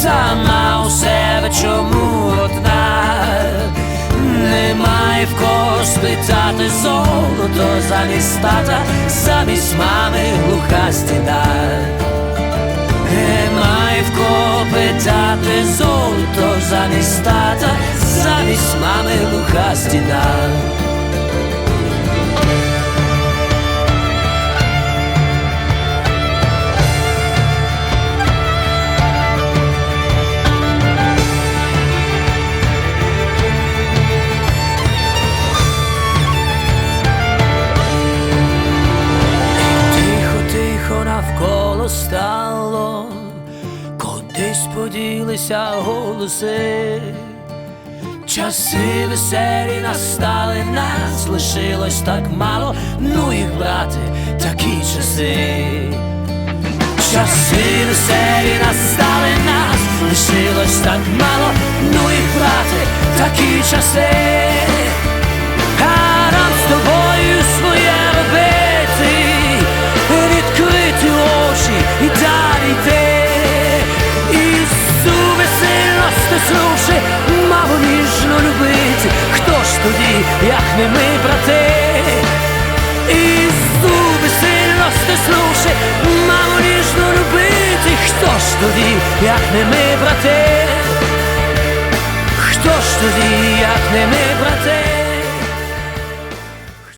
сама у себе чому одна, немає в кого спитати золото замість тата, замість мами глуха стіна. Немає в кого питати золото замість тата, замість мами глуха стіна. Стало, кудись поділися голоси, часи веселі настали, нас лишилось так мало, ну їх брати, такі часи. Часи веселі настали, нас лишилось так мало, ну їх брати, такі часи. Стиснувши, мало ніжно любити. Хто ж тоді, як не ми, брати? і зуби сильно стиснувши, мало ніжно любити. Хто ж тоді, як не ми, брати? Хто ж тоді, як не ми, брати?